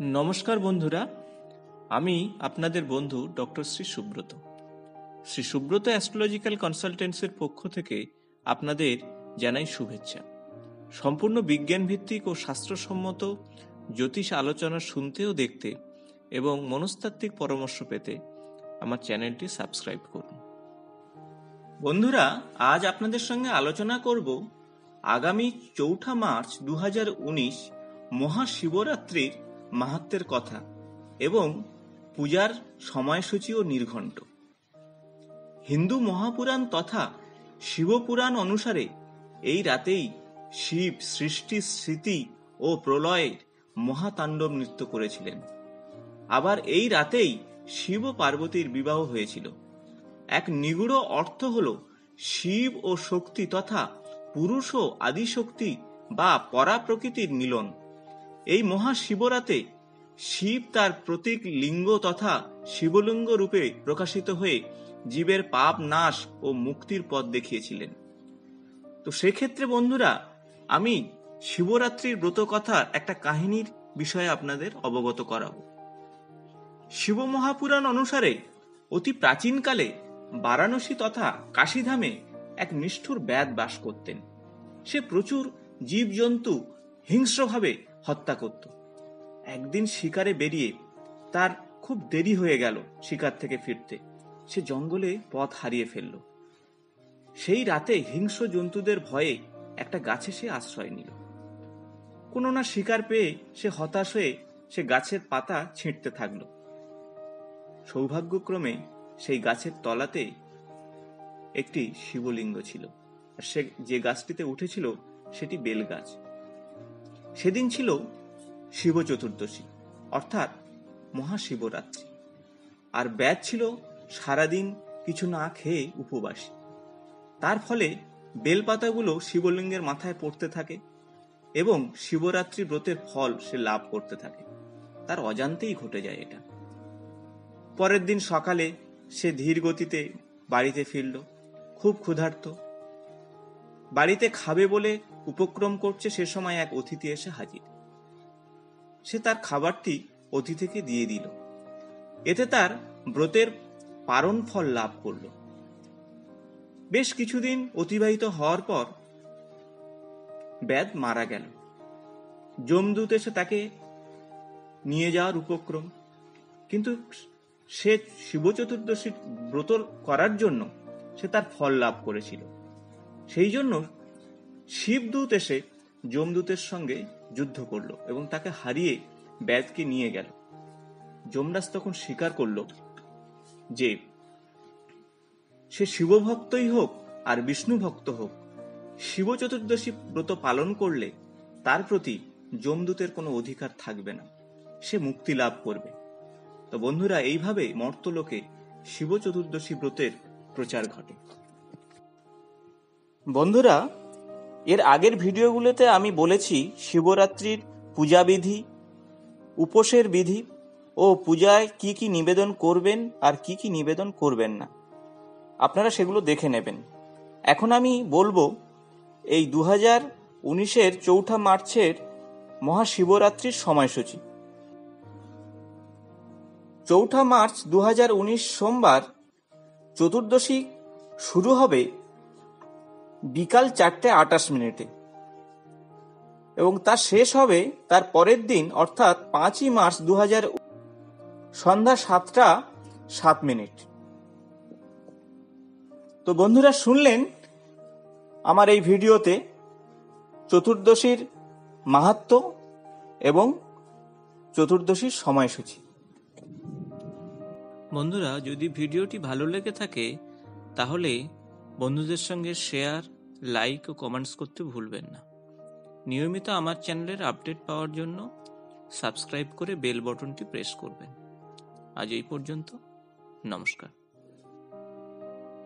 নমস্কার বন্ধুরা, আমি আপনাদের বন্ধু ডক্টর শ্রী সুব্রত। শ্রী সুব্রত অ্যাস্ট্রোলজিক্যাল কনসালটেন্সির পক্ষ থেকে আপনাদের জানাই শুভেচ্ছা। সম্পূর্ণ বিজ্ঞান ভিত্তিক ও শাস্ত্রসম্মত জ্যোতিষ আলোচনা শুনতে ও দেখতে এবং মনস্তাত্ত্বিক পরামর্শ পেতে আমার চ্যানেলটি সাবস্ক্রাইব করুন। বন্ধুরা, আজ আপনাদের সঙ্গে আলোচনা করব আগামী চৌঠা মার্চ দু হাজার উনিশ মহাশিবরাত্রির মাহাত্মের কথা এবং পূজার সময়সূচি ও নির্ঘণ্ট। হিন্দু মহাপুরাণ তথা শিবপুরাণ অনুসারে এই রাতেই শিব সৃষ্টি স্মৃতি ও প্রলয়ের মহাতাণ্ডব নৃত্য করেছিলেন। আবার এই রাতেই শিব পার্বতীর বিবাহ হয়েছিল। এক নিগুড় অর্থ হল শিব ও শক্তি তথা পুরুষ ও আদিশক্তি বা পরাপ্রকৃতির মিলন। এই মহাশিবরাতে শিব তার প্রতীক লিঙ্গ তথা শিবলিঙ্গ রূপে প্রকাশিত হয়ে জীবের পাপ নাশ ও মুক্তির পথ দেখিয়েছিলেন। তো সেক্ষেত্রে বন্ধুরা, আমি শিবরাত্রির ব্রত কথার একটা কাহিনীর বিষয়ে আপনাদের অবগত করাবো। শিব মহাপুরাণ অনুসারে অতি প্রাচীনকালে বারাণসী তথা কাশীধামে এক নিষ্ঠুর ব্যাধ বাস করতেন। সে প্রচুর জীবজন্তু হিংস্রভাবে হত্যা করত। একদিন শিকারে বেরিয়ে তার খুব দেরি হয়ে গেল শিকার থেকে ফিরতে। সে জঙ্গলে পথ হারিয়ে ফেলল। সেই রাতে হিংস্র জন্তুদের ভয়ে একটা গাছে সে আশ্রয় নিল। কোনো না শিকার পেয়ে সে হতাশ হয়ে সে গাছের পাতা ছিঁড়তে থাকল। সৌভাগ্যক্রমে সেই গাছের তলাতে একটি শিবলিঙ্গ ছিল। আর সে যে গাছটিতে উঠেছিল, সেটি বেল গাছ সেদিন ছিল শিব চতুর্দশী, অর্থাৎ মহাশিবরাত্রি। আর ব্যাদ ছিল সারাদিন কিছু না খেয়ে উপবাসী। তার ফলে বেলপাতাগুলো শিবলিঙ্গের মাথায় পড়তে থাকে এবং শিবরাত্রি ব্রতের ফল সে লাভ করতে থাকে। তার অজান্তেই ঘটে যায় এটা। পরের দিন সকালে সে ধীর গতিতে বাড়িতে ফিরল, খুব ক্ষুধার্ত বাড়িতে খাবে বলে উপক্রম করছে সে সময় এক অতিথি এসে হাজির। সে তার খাবারটি অতিথিকে দিয়ে দিল। এতে তার ব্রতের পারণ ফল লাভ করল। বেশ কিছুদিন অতিবাহিত হওয়ার পর ব্যাদ মারা গেল। যমদূত এসে তাকে নিয়ে যাওয়ার উপক্রম। কিন্তু সে শিব চতুর্দশীর ব্রত করার জন্য সে তার ফল লাভ করেছিল। সেই জন্য শিবদূত এসে যমদূতের সঙ্গে যুদ্ধ করল এবং তাকে হারিয়ে ব্যাদকে নিয়ে গেল। যমরাজ তখন স্বীকার করল যে, সে শিবভক্তই হোক আর বিষ্ণু ভক্ত হোক, শিব চতুর্দশী ব্রত পালন করলে তার প্রতি যমদূতের কোনো অধিকার থাকবে না। সে মুক্তি লাভ করবে। তো বন্ধুরা, এইভাবে মর্তলোকে শিব চতুর্দশী ব্রতের প্রচার ঘটে। বন্ধুরা, এর আগের ভিডিওগুলোতে আমি বলেছি শিবরাত্রির পূজাবিধি উপোসের বিধি ও পূজায় কি কি নিবেদন করবেন আর কি কি নিবেদন করবেন না। আপনারা সেগুলো দেখে নেবেন। এখন আমি বলব, এই দু হাজার উনিশের চৌঠা মার্চের মহাশিবরাত্রির সময়সূচি। চৌঠা মার্চ দু হাজার উনিশ সোমবার চতুর্দশী শুরু হবে বিকাল চারটে আটাশ মিনিটে। এবং তা শেষ হবে তার পরের দিন, অর্থাৎ পাঁচই মার্চ দু হাজার সন্ধ্যা সাতটা সাত মিনিট। তো বন্ধুরা শুনলেন আমার এই ভিডিওতে চতুর্দশীর মাহাত্ম এবং চতুর্দশীর সময়সূচি। বন্ধুরা, যদি ভিডিওটি ভালো লেগে থাকে, তাহলে বন্ধুদের সঙ্গে শেয়ার, লাইক ও কমেন্টস করতে ভুলবেন না। নিয়মিত আমার চ্যানেলের আপডেট পাওয়ার জন্য সাবস্ক্রাইব করে বেল বটনটি প্রেস করবেন। আজ এই পর্যন্ত, নমস্কার।